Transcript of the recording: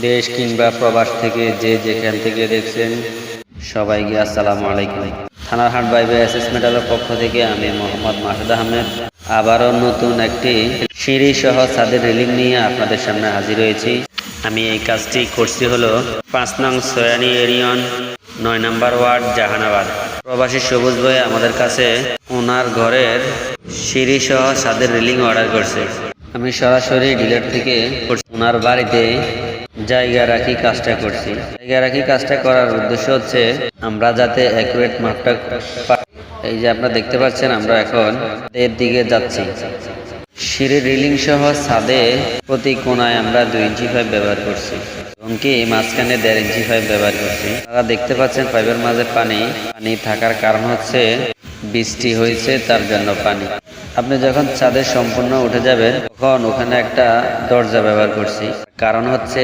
দেশ কিংবা প্রবাস থেকে যে যেখান থেকে দেখছেন, সবাইকে আসসালামু আলাইকুম। থানার হাট বাইবে এসএস মেডালের পক্ষ থেকে আমি মোহাম্মদ মাসুদ আহমেদ। আবারও নতুন একটি সিঁড়ি সহ ছাদের রেলিং নিয়ে আপনাদের সামনে হাজির হয়েছি। আমি এই কাজটি করছি হলো পাঁচ নং সয়ানি এরিয়ন, নয় নম্বর ওয়ার্ড, জাহানাবাদ। প্রবাসী সবুজ ভাই আমাদের কাছে ওনার ঘরের সিঁড়ি সহ ছাদের রেলিং অর্ডার করছে। আমি সরাসরি ডিলার থেকে ওনার বাড়িতে জায়গা রাখি কাজটা করছি। জায়গা রাখি কাজটা করার উদ্দেশ্য হচ্ছে আমরা যাতে অ্যাকুরেট মাপটা এই যে আপনারা দেখতে পাচ্ছেন, আমরা এখন এর দিকে যাচ্ছি। সিঁড়ি রিলিং সহ ছাদে প্রতি কোনায় আমরা দুই ইঞ্চি পাইপ ব্যবহার করছি এবং কি মাঝখানে দেড় ইঞ্চি পাইপ ব্যবহার করছি। আপনারা দেখতে পাচ্ছেন পাইপের মাঝে পানি পানি থাকার কারণ হচ্ছে বৃষ্টি হয়েছে, তার জন্য পানি। আপনি যখন ছাদে সম্পূর্ণ উঠে যাবেন, তখন ওখানে একটা দরজা ব্যবহার করছি। কারণ হচ্ছে